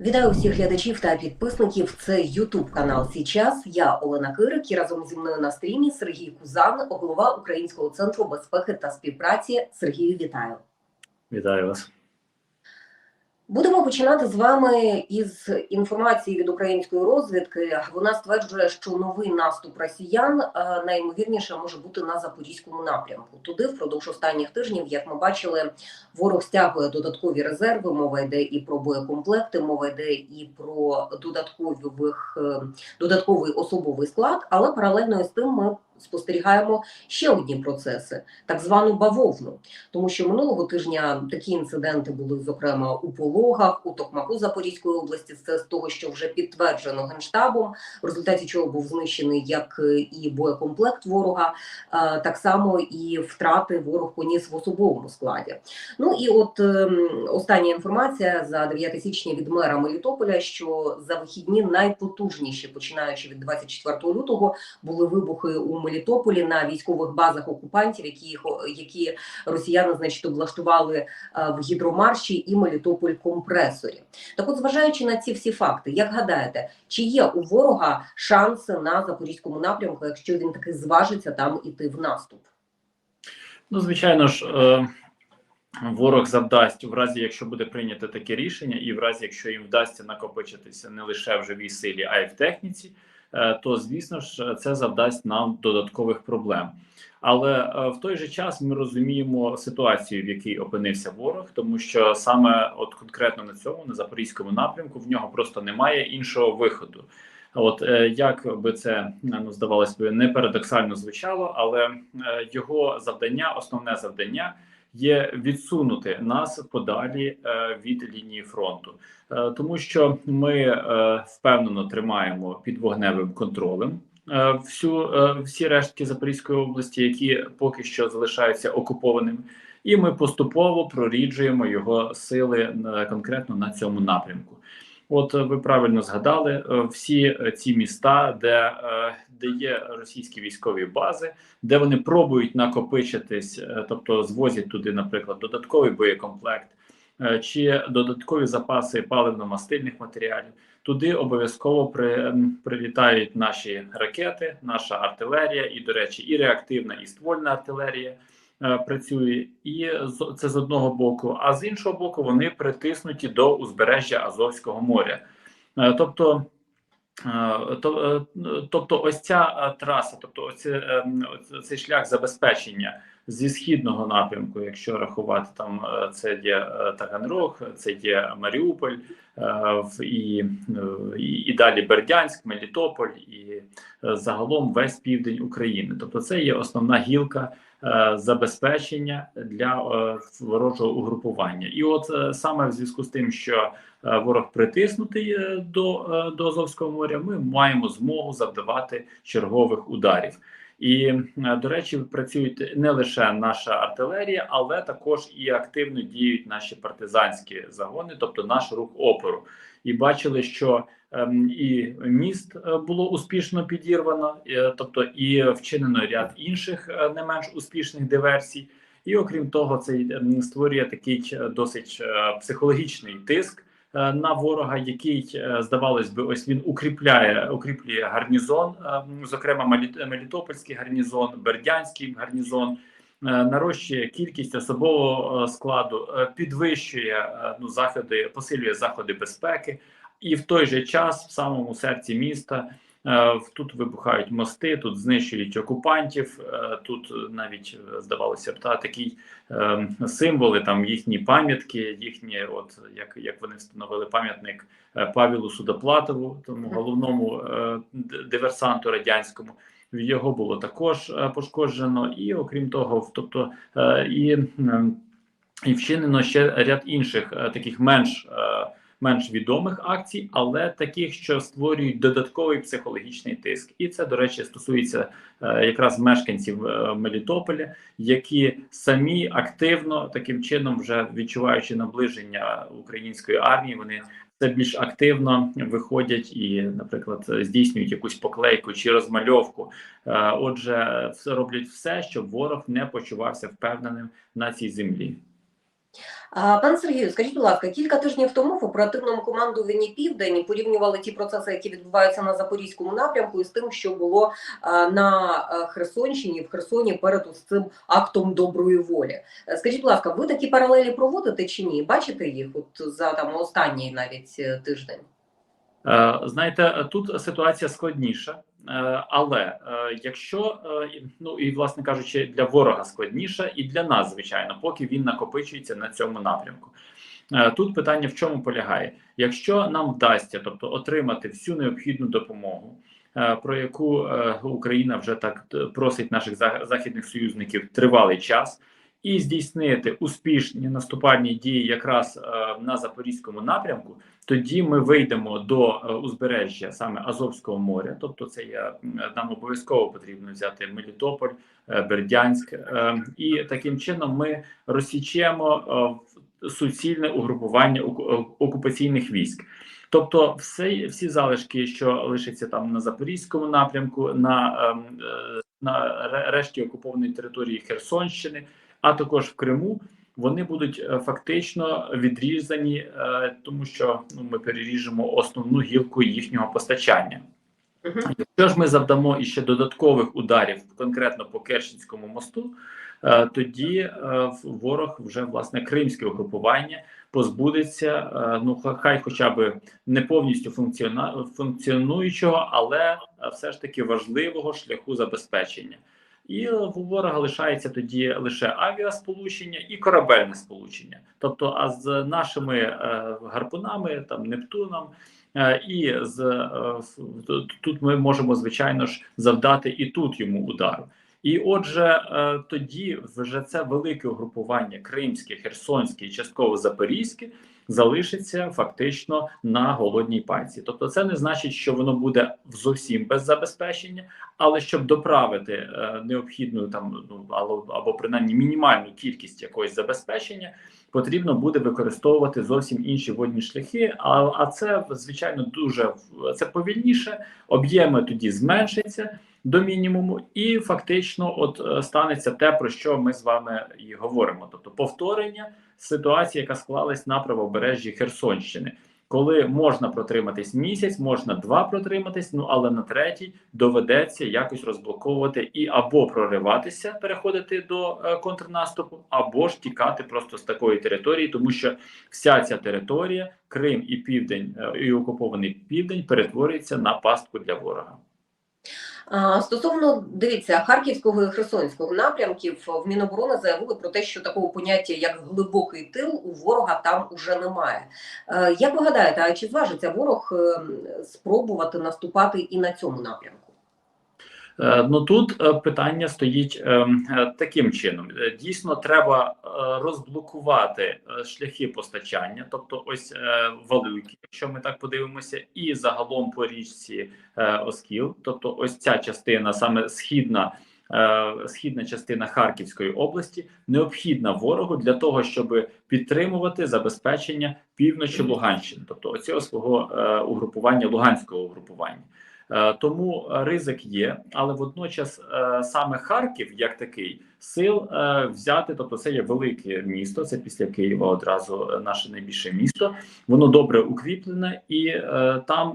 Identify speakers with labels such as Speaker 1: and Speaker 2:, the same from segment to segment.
Speaker 1: Вітаю всіх глядачів та підписників. Це Ютуб канал Січас. Я Олена Кирик і разом зі мною на стрімі Сергій Кузан, голова Українського центру безпеки та співпраці. Сергію, вітаю.
Speaker 2: Вітаю вас.
Speaker 1: Будемо починати з вами із інформації від української розвідки. Вона стверджує, що новий наступ росіян е, найімовірніше може бути на запорізькому напрямку. Туди впродовж останніх тижнів, як ми бачили, ворог стягує додаткові резерви. Мова йде і про боєкомплекти, мова йде і про додаткових е, додатковий особовий склад. Але паралельно з тим ми спостерігаємо ще одні процеси, так звану бавовну, тому що минулого тижня такі інциденти були зокрема у Пологах, у Токмаку Запорізької області. Це з того, що вже підтверджено генштабом, в результаті чого був знищений як і боєкомплект ворога, е, так само і втрати ворог поніс в особовому складі. Ну і от ем, остання інформація за 9 січня від мера Мелітополя, що за вихідні найпотужніші, починаючи від 24 лютого, були вибухи у Мелітополі на військових базах окупантів, які їх які росіяни, значить, облаштували е, в гідромарші і Мелітополь компресорі. Так, от, зважаючи на ці всі факти, як гадаєте, чи є у ворога шанси на запорізькому напрямку, якщо він таки зважиться там іти в наступ?
Speaker 2: Ну, звичайно ж, е, ворог завдасть в разі, якщо буде прийнято таке рішення, і в разі, якщо їм вдасться накопичитися не лише в живій силі, а й в техніці. Е, то звісно ж це завдасть нам додаткових проблем. Але е, в той же час ми розуміємо ситуацію, в якій опинився ворог, тому що саме от конкретно на цьому на запорізькому напрямку в нього просто немає іншого виходу. От е, як би це ну здавалось би не парадоксально звучало, але його завдання, основне завдання є відсунути нас подалі е, від лінії фронту, е, тому що ми е, впевнено тримаємо під вогневим контролем. Всю всі рештки Запорізької області, які поки що залишаються окупованими, і ми поступово проріджуємо його сили конкретно на цьому напрямку. От ви правильно згадали всі ці міста, де де є російські військові бази, де вони пробують накопичитись, е, тобто звозять туди, наприклад, додатковий боєкомплект е, чи додаткові запаси паливно-мастильних матеріалів. Туди обов'язково при, прилітають наші ракети, наша артилерія, і, до речі, і реактивна, і ствольна артилерія е, працює, і це з одного боку. А з іншого боку, вони притиснуті до узбережжя Азовського моря. Е, тобто Е, тобто, ось ця е, траса, тобто ем, цей шлях забезпечення зі східного напрямку, якщо рахувати там, е, це є Таганрог, це є Маріуполь і, і, і далі Бердянськ, Мелітополь і загалом весь південь України. Тобто, це є основна гілка. Забезпечення для ворожого угрупування, і от саме в зв'язку з тим, що Е, ворог притиснутий е, до е, до Азовського моря, ми маємо змогу завдавати чергових ударів. І до речі, працюють не лише наша артилерія, але також і активно діють наші партизанські загони, тобто наш рух опору. І бачили, що ем, і міст було успішно підірвано, тобто і вчинено ряд інших не менш успішних диверсій. І окрім того, це ем, створює такий досить психологічний тиск Е, на ворога, який е, здавалось би, ось він укріпляє укріплює гарнізон, е, зокрема Мелітопольський гарнізон, Бердянський гарнізон. Нарощує кількість особового складу, підвищує ну заходи, посилює заходи безпеки, і в той же час в самому серці міста Е, тут вибухають мости, тут знищують окупантів. Е, тут навіть е, здавалося б та такі символи, там їхні пам'ятки, їхні, от як як вони встановили пам'ятник Павілу Судоплатову, тому головному диверсанту радянському. Його було також пошкоджено, і окрім того, тобто і і вчинено ще ряд інших таких менш менш відомих акцій, але таких, що створюють додатковий психологічний тиск. І це, до речі, стосується е, якраз мешканців е, Мелітополя, які самі активно таким чином, вже відчуваючи наближення української армії, вони це більш активно виходять і, наприклад, здійснюють якусь поклейку чи розмальовку. Е, отже, роблять все, щоб ворог не почувався впевненим на цій землі.
Speaker 1: Пане Сергію, скажіть, будь ласка, кілька тижнів тому в оперативному командуванні Південь порівнювали ті процеси, які відбуваються на запорізькому напрямку, із тим, що було на Херсонщині в Херсоні перед ось цим актом доброї волі. Е, Скажіть, будь ласка, ви такі паралелі проводите чи ні? Бачите їх от за там останній навіть е, тиждень?
Speaker 2: Е, Знаєте, тут ситуація складніша, е, але е, якщо е, ну і власне кажучи, для ворога складніша, і для нас, звичайно, поки він накопичується на цьому напрямку. Е, Тут питання в чому полягає: якщо нам вдасться, тобто отримати всю необхідну допомогу, е, про яку е, Україна вже так е, просить наших західних союзників тривалий час, і здійснити успішні наступальні дії якраз е, на запорізькому напрямку, тоді ми вийдемо до е, узбережжя саме Азовського моря, тобто це є нам обов'язково потрібно взяти Мелітополь, е, Бердянськ, і таким чином ми розсічемо суцільне угрупування окупаційних військ. Тобто, все, всі залишки, що лишаться там на запорізькому напрямку, на, ем, на решті окупованої території Херсонщини, а також в Криму, вони будуть е, фактично відрізані, е, тому що ну, ми переріжемо основну гілку їхнього постачання. Якщо ж ми завдамо іще додаткових ударів, конкретно по Керченському мосту, е, тоді ворог вже власне кримське угрупування позбудеться. Ну хай, хоча б не повністю функціонуючого, але все ж таки важливого шляху забезпечення. І у ворога лишається тоді лише авіасполучення і корабельне сполучення. Тобто, а з нашими е, гарпунами, там Нептуном, Е, І з е, тут ми можемо звичайно ж завдати і тут йому удару. І отже, е, тоді вже це велике угрупування кримське, херсонське і частково запорізьке залишиться фактично на голодній пальці. Тобто, це не значить, що воно буде зовсім без забезпечення, але щоб доправити е, необхідну там ну або, або принаймні мінімальну кількість якогось забезпечення, потрібно буде використовувати зовсім інші водні шляхи. А, а це звичайно дуже це повільніше. Об'єми тоді зменшаться до мінімуму, і фактично, от е, станеться те, про що ми з вами і говоримо, тобто повторення ситуації, яка склалась на правобережжі Херсонщини. Коли можна протриматись місяць, можна два протриматись, ну але на третій доведеться якось розблоковувати і або прориватися, переходити до е, контрнаступу, або ж тікати просто з такої території, тому що вся ця територія, Крим і Південь е, і окупований Південь перетворюється на пастку для ворога.
Speaker 1: Стосовно дивіться Харківського і Херсонського напрямків, в Міноборони заявили про те, що такого поняття як глибокий тил у ворога там уже немає. Е, Як ви гадаєте, а чи зважиться ворог е, спробувати наступати і на цьому напрямку?
Speaker 2: Е, Ну тут е, питання стоїть е, таким чином: дійсно, треба розблокувати шляхи постачання, тобто ось Валуйки, якщо ми так подивимося, і загалом по річці Оскіл, тобто ось ця частина, саме східна. Східна частина Харківської області необхідна ворогу для того, щоб підтримувати забезпечення півночі Луганщини, тобто оцього свого угрупування Луганського угрупування. Е, Тому ризик є, але водночас е, саме Харків, як такий, сил е, взяти, тобто це є велике місто, це після Києва одразу наше найбільше місто. Воно добре укріплене і там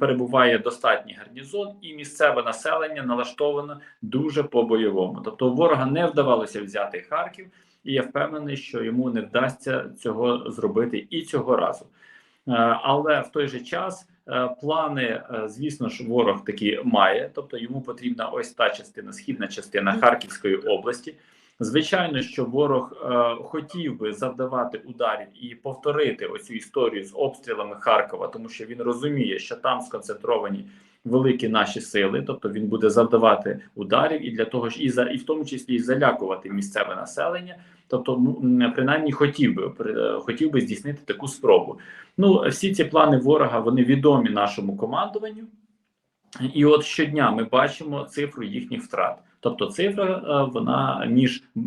Speaker 2: перебуває достатній гарнізон, і місцеве населення налаштовано дуже по-бойовому. Тобто, ворога не вдавалося взяти Харків, і я впевнений, що йому не вдасться цього зробити і цього разу. Але в той же час плани, е, звісно ж, ворог такі має, тобто йому потрібна ось та частина, східна частина Харківської області. Звичайно, що ворог е, хотів би завдавати ударів і повторити оцю історію з обстрілами Харкова, тому що він розуміє, що там сконцентровані великі наші сили, тобто він буде завдавати ударів і для того ж і за і в тому числі і залякувати місцеве населення. Тобто, принаймні хотів би е, хотів би здійснити таку спробу. Ну, всі ці плани ворога вони відомі нашому командуванню, і от щодня ми бачимо цифру їхніх втрат. Тобто, цифра е, вона між е,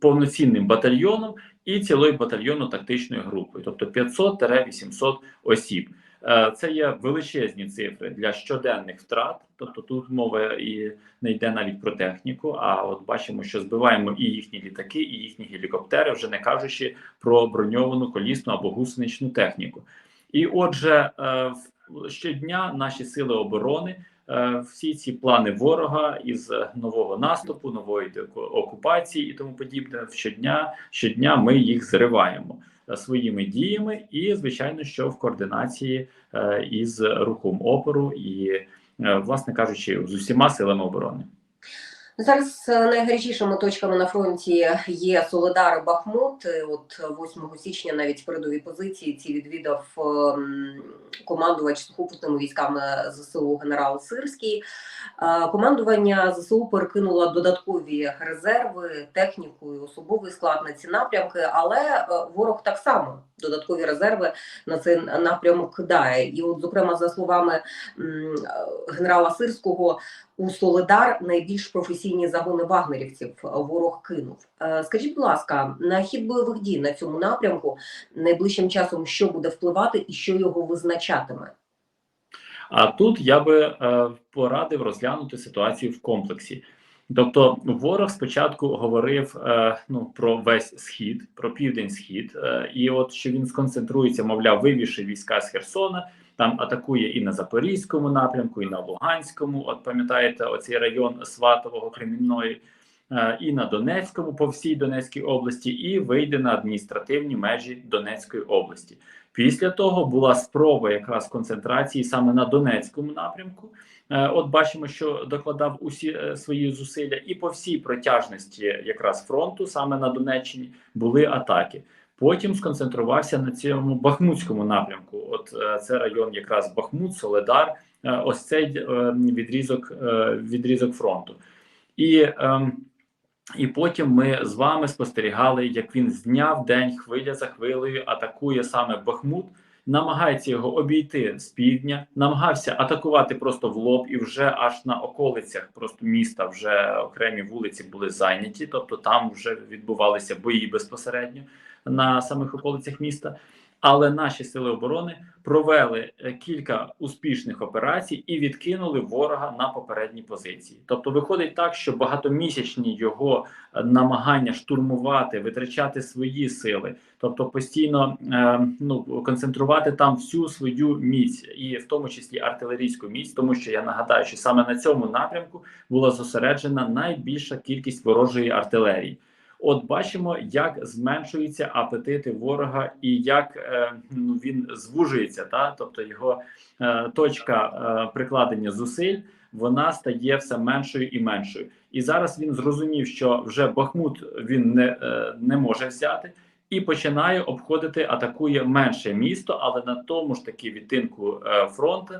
Speaker 2: повноцінним батальйоном і цілою батальйонно-тактичною групою, тобто 500-800 осіб. Е, Це є величезні цифри для щоденних втрат. Тобто тут мова і не йде навіть про техніку. А от бачимо, що збиваємо і їхні літаки, і їхні гелікоптери, вже не кажучи про броньовану колісну або гусеничну техніку. І отже, е, щодня наші сили оборони. е, Всі ці плани ворога із нового наступу, нової окупації і тому подібне. Щодня, щодня ми їх зриваємо своїми діями, і звичайно, що в координації е, із рухом опору і, е, власне кажучи, з усіма силами оборони.
Speaker 1: Зараз е, найгарячішими точками на фронті є Соледар Бахмут. Е, От 8 січня навіть передові позиції ці відвідав ем, командувач сухопутними військами ЗСУ генерал Сирський. Е, Командування ЗСУ перекинуло додаткові резерви, техніку і особовий склад на ці напрямки, але ворог так само додаткові резерви на цей напрямок кидає. І, от, зокрема, за словами генерала Сирського, у Соледар найбільш професійні загони вагнерівців ворог кинув. Е, Скажіть, будь ласка, на хід бойових дій на цьому напрямку найближчим часом що буде впливати і що його визначатиме?
Speaker 2: А тут я би е, порадив розглянути ситуацію в комплексі. Тобто, ворог спочатку говорив е, ну про весь схід, про південь схід, е, і от що він сконцентрується, мовляв, вивівши війська з Херсона, там атакує і на Запорізькому напрямку, і на Луганському. От пам'ятаєте, оцей район Сватового Кремінної, е, і на Донецькому, по всій Донецькій області, і вийде на адміністративні межі Донецької області. Після того була спроба якраз концентрації саме на Донецькому напрямку. Е, От бачимо, що докладав усі е, свої зусилля, і по всій протяжності якраз фронту, саме на Донеччині, були атаки. Потім сконцентрувався на цьому Бахмутському напрямку. От е, це район, якраз Бахмут, Соледар. е, Ось цей е, відрізок, відрізок фронту. І ем, і потім ми з вами спостерігали, як він з дня в день, хвиля за хвилею, атакує саме Бахмут, намагається його обійти з півдня, намагався атакувати просто в лоб, і вже аж на околицях просто міста вже окремі вулиці були зайняті, тобто там вже відбувалися бої безпосередньо на самих околицях міста. Але наші сили оборони провели е, кілька успішних операцій і відкинули ворога на попередні позиції. Тобто, виходить так, що багатомісячні його е, намагання штурмувати, витрачати свої сили, тобто постійно е, ну концентрувати там всю свою міць, і в тому числі артилерійську міць, тому що я нагадаю, що саме на цьому напрямку була зосереджена найбільша кількість ворожої артилерії. От бачимо, як зменшуються апетити ворога і як е, ну, він звужується, та тобто його е, точка е, прикладення зусиль вона стає все меншою і меншою. І зараз він зрозумів, що вже Бахмут він не, е, не може взяти. І починає обходити, атакує менше місто, але на тому ж таки відтинку е, фронту.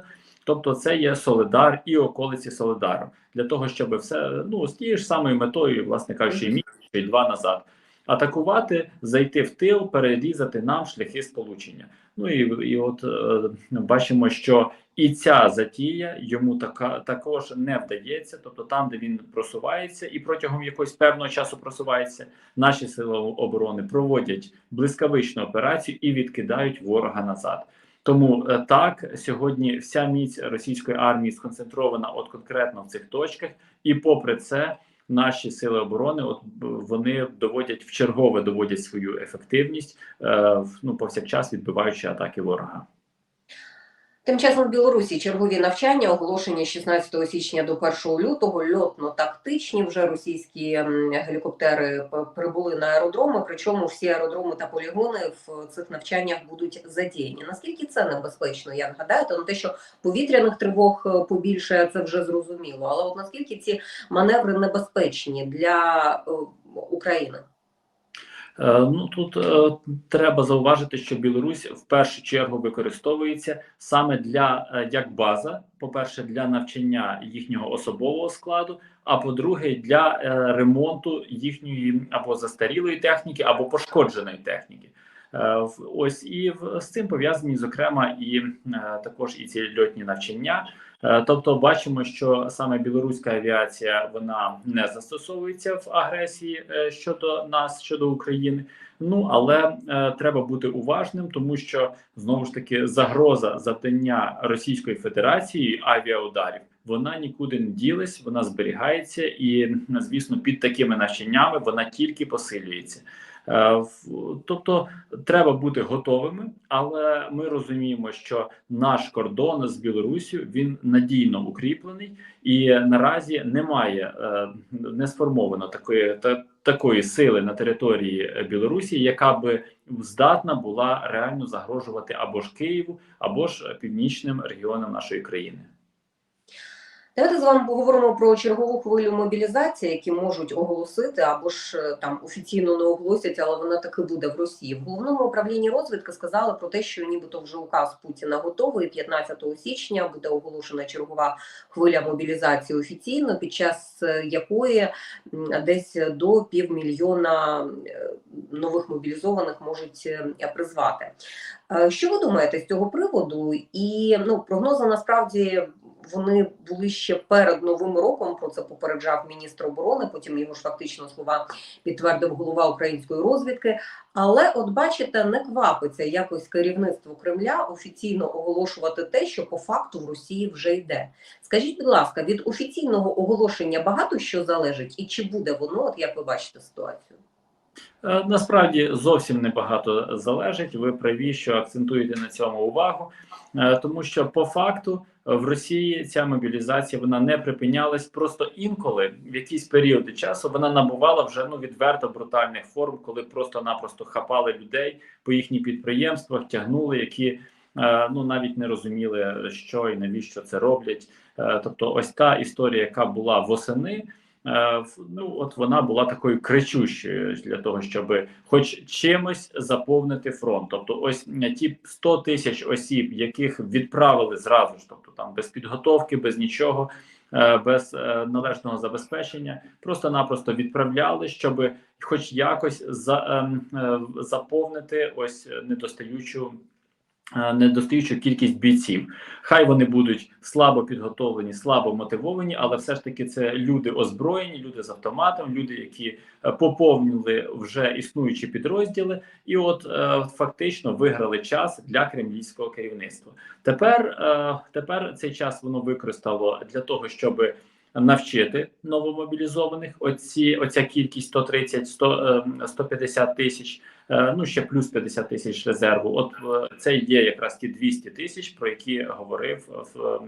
Speaker 2: Тобто, це є Солидар і околиці Солидару для того, щоб все ну з тією ж самою метою, власне кажучи, місяць чи два назад атакувати, зайти в тил, перерізати нам шляхи сполучення. Ну і, і от е, бачимо, що і ця затія йому така також не вдається. Тобто, там, де він просувається, і протягом якогось певного часу просувається, наші сили оборони проводять блискавичну операцію і відкидають ворога назад. Тому е, так сьогодні вся міць російської армії сконцентрована от конкретно в цих точках, і попри це, наші сили оборони, от вони доводять в чергове доводять свою ефективність, е, ну повсякчас відбиваючи атаки ворога.
Speaker 1: Тим часом в Білорусі чергові навчання оголошені з 16 січня до 1 лютого. Льотно-тактичні вже російські гелікоптери прибули на аеродроми. Причому всі аеродроми та полігони в цих навчаннях будуть задіяні. Наскільки це небезпечно? Як гадаєте? Ну те, що повітряних тривог е, побільше, це вже зрозуміло. Але от наскільки ці маневри небезпечні для е, України?
Speaker 2: Е, Ну тут е, треба зауважити, що Білорусь в першу чергу використовується саме для е, як база, по-перше, для навчання їхнього особового складу, а по-друге, для ремонту їхньої або застарілої техніки, або пошкодженої техніки. Ось і з цим пов'язані, зокрема, і також і ці льотні навчання. Е, Тобто, бачимо, що саме білоруська авіація вона не застосовується в агресії е, щодо нас, щодо України. Ну але е, треба бути уважним, тому що знову ж таки загроза завдання Російської Федерації авіаударів вона нікуди не ділась, вона зберігається, і звісно, під такими навчаннями вона тільки посилюється. Е, Тобто треба бути готовими, але ми розуміємо, що наш кордон з Білоруссю він надійно укріплений, і наразі немає е, не сформовано такої та такої сили на території Білорусі, яка би здатна була реально загрожувати або ж Києву, або ж північним регіонам нашої країни.
Speaker 1: Давайте з вами поговоримо про чергову хвилю мобілізації, які можуть оголосити або ж е, там офіційно не оголосять, але вона таки буде в Росії. В головному управлінні розвідки сказали про те, що нібито вже указ Путіна готовий. 15 січня буде оголошена чергова хвиля мобілізації офіційно, під час е, якої десь до півмільйона е, нових мобілізованих можуть призвати. Що ви думаєте з цього приводу? І ну прогнози насправді вони були ще перед новим роком. Про це попереджав міністр оборони. Потім його ж фактично слова підтвердив голова української розвідки. Але, от бачите, не квапиться якось керівництво Кремля офіційно оголошувати те, що по факту в Росії вже йде. Скажіть, будь ласка, від офіційного оголошення багато що залежить, і чи буде воно, от як ви бачите ситуацію?
Speaker 2: Е, Насправді зовсім небагато залежить. Ви праві, що акцентуєте на цьому увагу, Е, тому що по факту в Росії ця мобілізація вона не припинялась. Просто інколи в якісь періоди часу вона набувала вже ну відверто брутальних форм, коли просто-напросто хапали людей по їхніх підприємствах, тягнули, які е, ну навіть не розуміли, що і навіщо це роблять. Е, Тобто, ось та історія, яка була восени. Е, Ну, от вона була такою кричущою для того, щоб хоч чимось заповнити фронт. Тобто, ось ті 100 тисяч осіб, яких відправили зразу ж, тобто там без підготовки, без нічого, е, без е, належного забезпечення, просто-напросто відправляли, щоб хоч якось за, ем, заповнити ось недостаючу. Е, Недостаючу кількість бійців, хай вони будуть слабо підготовлені, слабо мотивовані, але все ж таки це люди озброєні, люди з автоматом, люди, які е, поповнили вже існуючі підрозділи, і от е, фактично виграли час для кремлівського керівництва. Тепер, е, тепер цей час воно використало для того, щоб навчити новомобілізованих. Оці оця кількість 130 100, е, 150 тисяч. Е, Ну ще плюс 50 тисяч резерву. От е, це є якраз ті 200 тисяч, про які говорив в,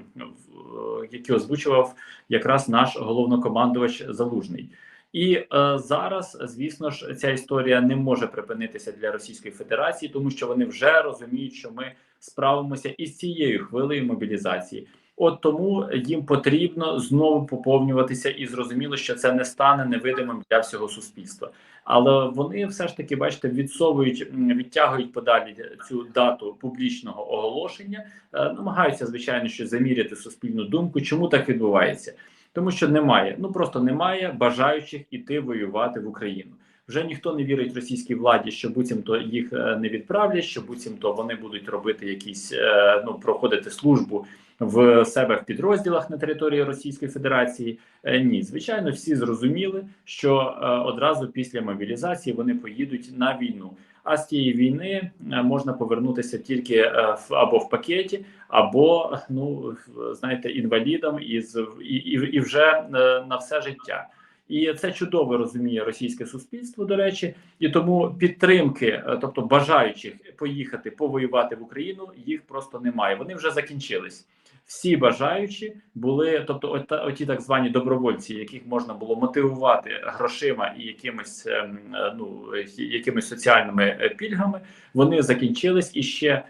Speaker 2: в які озвучував якраз наш головнокомандувач Залужний. І е, зараз, звісно ж, ця історія не може припинитися для Російської Федерації, тому що вони вже розуміють, що ми справимося із цією хвилею мобілізації. От тому їм потрібно знову поповнюватися, і зрозуміло, що це не стане невидимим для всього суспільства. Але вони все ж таки, бачите, відсовують, відтягують подалі цю дату публічного оголошення, е, намагаються, звичайно, що заміряти суспільну думку. Чому так відбувається? Тому що немає, ну просто немає бажаючих іти воювати в Україну. Вже ніхто не вірить російській владі, що буцімто їх е, не відправлять, що буцімто вони будуть робити якісь е, ну проходити службу в себе в підрозділах на території Російської Федерації. Е, Ні, звичайно, всі зрозуміли, що одразу після мобілізації вони поїдуть на війну. А з тієї війни можна повернутися тільки в або в пакеті, або ну знаєте, інвалідом із і, і, і вже на все життя. І це чудово розуміє російське суспільство, до речі, і тому підтримки, е, тобто бажаючих поїхати повоювати в Україну, їх просто немає. Вони вже закінчились. Всі бажаючі були, тобто, от, оті так звані добровольці, яких можна було мотивувати грошима і якимись ем, е, ну якимись соціальними е, пільгами. Вони закінчились і ще,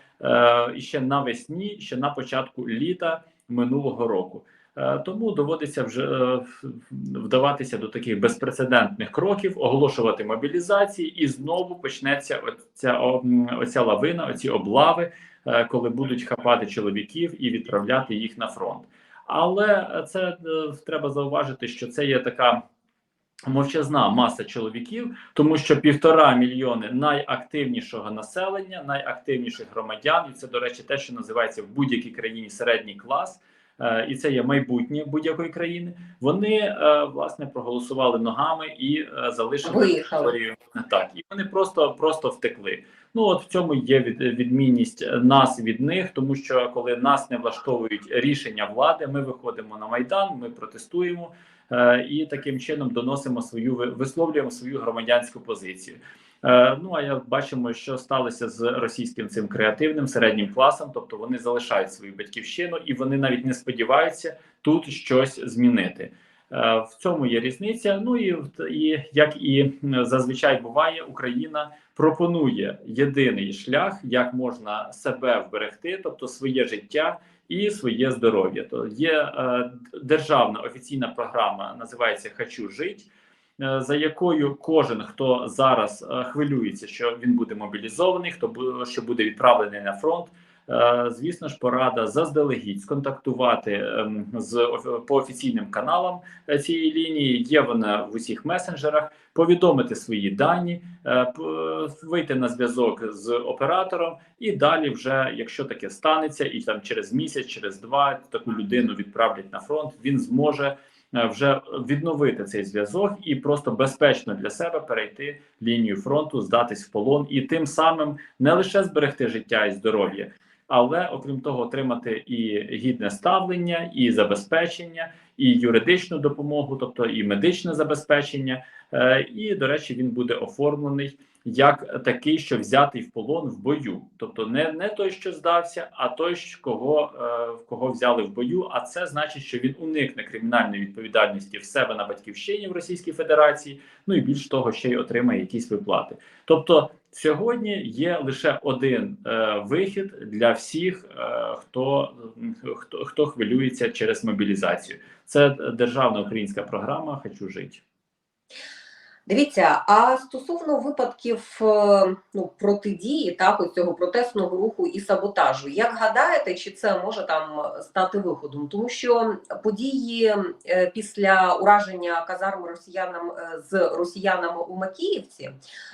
Speaker 2: і ще навесні, ще на початку літа минулого року. Е, Тому доводиться вже е, вдаватися до таких безпрецедентних кроків, оголошувати мобілізації, і знову почнеться оця, оця лавина, оці облави, е, коли будуть хапати чоловіків і відправляти їх на фронт. Але це треба зауважити, що це є така. Мовчазна маса чоловіків, тому що півтора мільйони найактивнішого населення, найактивніших громадян, і це, до речі, те, що називається в будь-якій країні середній клас. Е, і це є майбутнє будь-якої країни. Вони е, власне проголосували ногами і е, залишили територію. Так, і вони просто просто втекли. Ну от в цьому є від, відмінність нас від них, тому що коли нас не влаштовують рішення влади, ми виходимо на майдан, ми протестуємо і таким чином доносимо свою висловлюємо свою громадянську позицію. Е, ну а я бачимо, що сталося з російським цим креативним середнім класом, тобто вони залишають свою батьківщину і вони навіть не сподіваються тут щось змінити. Е, В цьому є різниця. Ну і, і як і зазвичай буває, Україна пропонує єдиний шлях, як можна себе вберегти, тобто своє життя і своє здоров'я. То є е, державна офіційна програма, називається Хочу жити. Е, За якою кожен, хто зараз е, хвилюється, що він буде мобілізований, хто що буде відправлений на фронт, е, звісно ж, порада заздалегідь сконтактувати ем, з по офіційним каналам цієї лінії. Є вона в усіх месенджерах. Повідомити свої дані, вийти на зв'язок з оператором, і далі, вже якщо таке станеться, і там через місяць, через два таку людину відправлять на фронт, він зможе вже відновити цей зв'язок і просто безпечно для себе перейти лінію фронту, здатись в полон і тим самим не лише зберегти життя і здоров'я, але окрім того, отримати і гідне ставлення, і забезпечення, і юридичну допомогу, тобто і медичне забезпечення. Е, І, до речі, він буде оформлений як такий, що взятий в полон в бою, тобто не, не той, що здався, а той, кого, е, кого взяли в бою. А це значить, що він уникне кримінальної відповідальності в себе на батьківщині в Російській Федерації. Ну і більш того, ще й отримає якісь виплати. Тобто сьогодні є лише один е, вихід для всіх, е, хто, хто хто хвилюється через мобілізацію. Це державна українська програма Хочу жити.
Speaker 1: Дивіться, а стосовно випадків е, ну, протидії так, ось цього протестного руху і саботажу, як гадаєте, чи це може там стати виходом? Тому що події е, після ураження казарм росіянам е, з росіянами у Макіївці,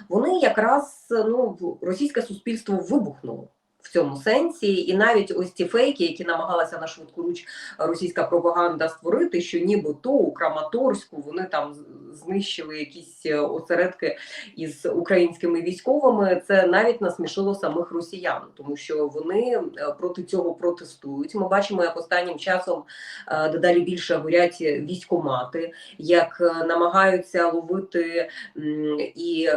Speaker 1: вони якраз ну російське суспільство вибухнуло. В цьому сенсі, і навіть ось ці фейки, які намагалася на швидку руч російська пропаганда створити, що нібито у Краматорську вони там знищили якісь е, осередки із українськими військовими. Це навіть насмішило самих росіян, тому що вони е, проти цього протестують. Ми бачимо, як останнім часом е, дедалі більше горять військомати, як намагаються ловити і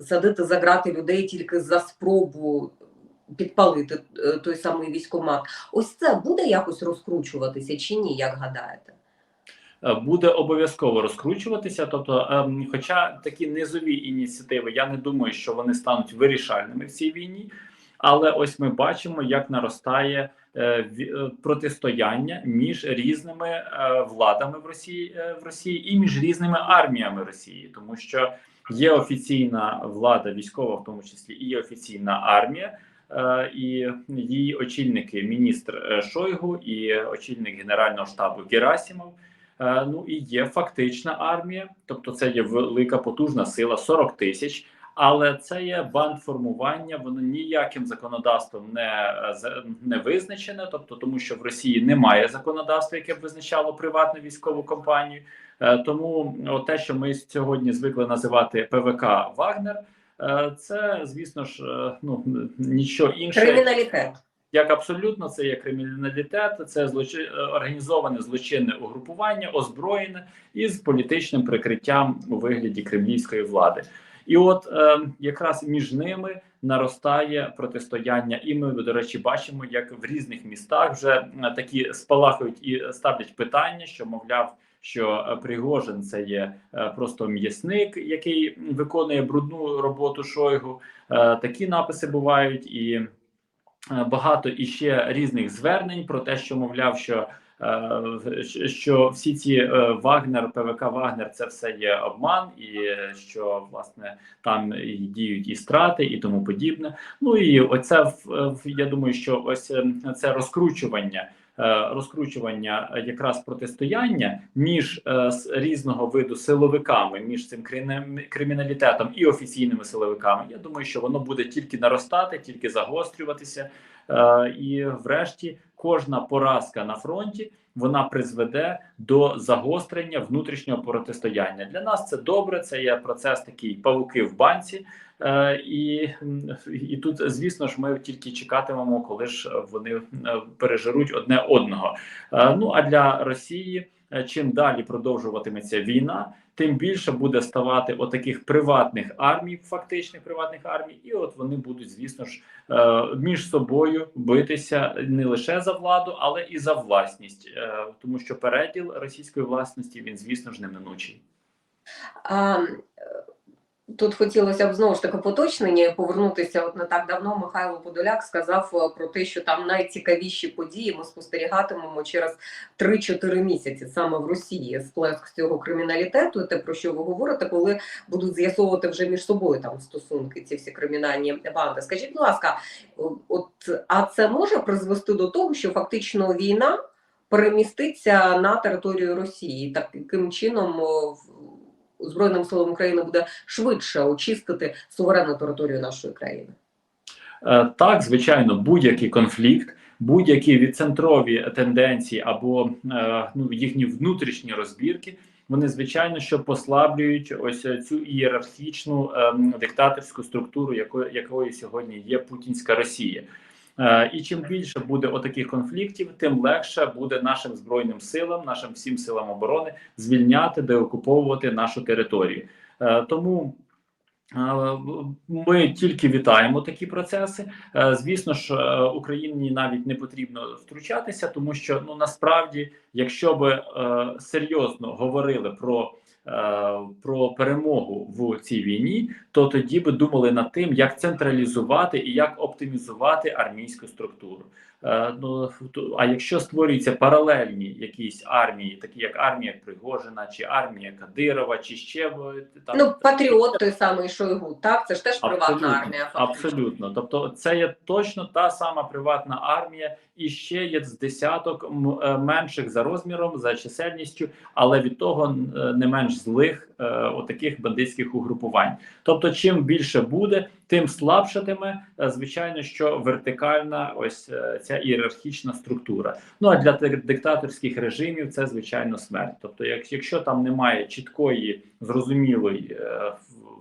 Speaker 1: садити за грати людей тільки за спробу підпалити е, той самий військомат. Ось це буде якось розкручуватися чи ні, як гадаєте?
Speaker 2: Е, буде обов'язково розкручуватися. Тобто, ем, хоча такі низові ініціативи, я не думаю, що вони стануть вирішальними в цій війні. Але ось ми бачимо, як наростає е, протистояння між різними владами в Росії в Росії і між різними арміями Росії, тому що є офіційна влада військова, в тому числі і є офіційна армія. Е, І її очільники, міністр е, Шойгу і очільник генерального штабу Герасімов. Е, Ну і є фактична армія, тобто це є велика потужна сила 40 тисяч. Але це є бандформування, воно ніяким законодавством не, не визначене, тобто тому, що в Росії немає законодавства, яке б визначало приватну військову компанію. Тому те, що ми сьогодні звикли називати ПВК Вагнер, це звісно ж е, ну нічого інше
Speaker 1: Криміналітет.
Speaker 2: як абсолютно це є криміналітет, це злочи... е, організоване злочинне угрупування, озброєне із політичним прикриттям у вигляді кремлівської влади. І от е, якраз між ними наростає протистояння, і ми, до речі, бачимо, як в різних містах вже е, такі спалахують і ставлять питання, що мовляв. Що е, Пригожин це є е, просто м'ясник, який виконує брудну роботу Шойгу. Е, Такі написи бувають, і багато іще різних звернень про те, що мовляв, що, що всі ці Вагнер, ПВК Вагнер, це все є обман, і що власне там і діють і страти, і тому подібне. Ну і оце я думаю, що ось це розкручування. Е, Розкручування якраз протистояння між е, різного виду силовиками, між цим криміналітетом і офіційними силовиками. Я думаю, що воно буде тільки наростати, тільки загострюватися. Е, і врешті кожна поразка на фронті вона призведе до загострення внутрішнього протистояння. Для нас це добре. Це є процес такий павуки в банці. Е, і, і тут, звісно ж, ми тільки чекатимемо, коли ж вони е, пережируть одне одного. Е, ну а для Росії, чим далі продовжуватиметься війна, тим більше буде ставати отаких приватних армій, фактичних приватних армій, і от вони будуть, звісно ж, між собою битися не лише за владу, але і за власність, тому що переділ російської власності він, звісно ж, неминучий.
Speaker 1: Е, Тут хотілося б знову ж таки поточнення повернутися. От не так давно Михайло Подоляк сказав е, про те, що там найцікавіші події ми спостерігатимемо через 3-4 місяці саме в Росії сплеск цього криміналітету. Те про що ви говорите, коли будуть з'ясовувати вже між собою там стосунки, ці всі кримінальні банди. Скажіть, будь ласка, от а це може призвести до того, що фактично війна переміститься на територію Росії, таким чином в- Збройним силам України буде швидше очистити суверенну територію нашої країни.
Speaker 2: Е, Так, звичайно, будь-який конфлікт, будь-які відцентрові тенденції або е, ну, їхні внутрішні розбірки, вони звичайно що послаблюють ось цю ієрархічну ем, диктаторську структуру, якою, якою сьогодні є путінська Росія. Е, І чим більше буде отаких конфліктів, тим легше буде нашим збройним силам, нашим всім силам оборони звільняти, деокуповувати нашу територію. Е, Тому Е, Ми тільки вітаємо такі процеси. Звісно ж, Україні навіть не потрібно втручатися, тому що ну насправді, якщо би серйозно говорили про, про перемогу в цій війні, то тоді би думали над тим, як централізувати і як оптимізувати армійську структуру. Е, Ну а якщо створюються паралельні якісь армії, такі як армія Пригожина, чи армія Кадирова, чи ще е, там
Speaker 1: Ну, патріот той самий Шойгу, так це ж теж приватна
Speaker 2: Абсолютно,
Speaker 1: армія. фактично.
Speaker 2: Абсолютно. Тобто, це є точно та сама приватна армія, і ще є з десяток е, менших за розміром, за чисельністю, але від того е, не менш злих е, отаких бандитських угрупувань. Тобто, чим більше буде, тим слабшатиме, е, звичайно, що вертикальна ось е, ця ієрархічна структура. Ну а для диктаторських режимів це звичайно смерть. Тобто, як, якщо там немає чіткої, зрозумілої е,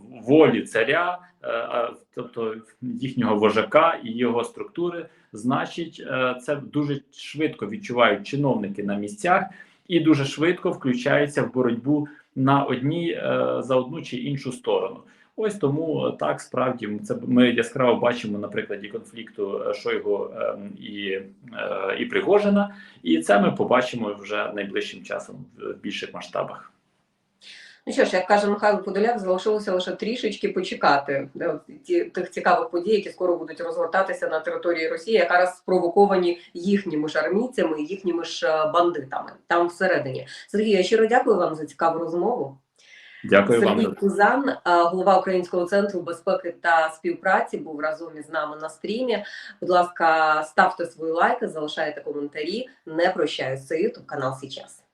Speaker 2: волі царя, е, тобто їхнього вожака і його структури, значить, це дуже швидко відчувають чиновники на місцях і дуже швидко включаються в боротьбу на одній за одну чи іншу сторону. Ось тому е, так справді це ми яскраво бачимо на прикладі конфлікту е, Шойгу ем, і, е, і Пригожина, і це ми побачимо вже найближчим часом в більших масштабах.
Speaker 1: Ну що ж, як каже Михайло Подоляк, залишилося лише трішечки почекати да, ті, тих цікавих подій, які скоро будуть розгортатися на території Росії, якраз спровоковані їхніми ж армійцями, їхніми ж бандитами там всередині. Сергій, я щиро дякую вам за цікаву розмову.
Speaker 2: Дякую.
Speaker 1: Сергій
Speaker 2: вам.
Speaker 1: Кузан, е, голова Українського центру безпеки та співпраці, був разом із нами на стрімі. Будь ласка, ставте свої лайки, залишайте коментарі. Не прощаюсь. Це ютуб канал Січас.